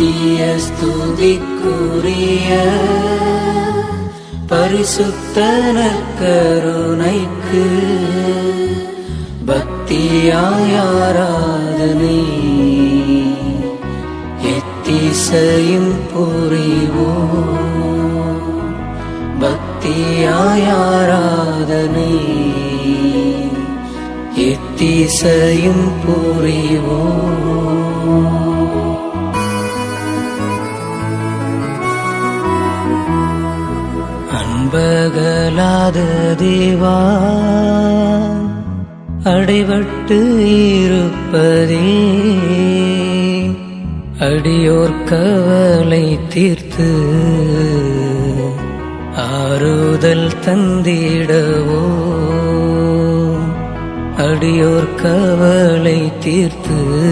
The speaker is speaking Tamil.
நித்திய ஸ்துதிக்குரிய பரிசுத்தன கருணைக்கு பக்தியாயாராதனை எத்திசையும் புரிவோ பக்தியாயாராதனை எத்திசையும் புரிவோம். அன்பகலாத தேவா அடைபட்டு இருப்பதே. அடியோர் கவலை தீர்த்து ஆறுதல் தந்திடவோ. அடியோர் கவலை தீர்த்து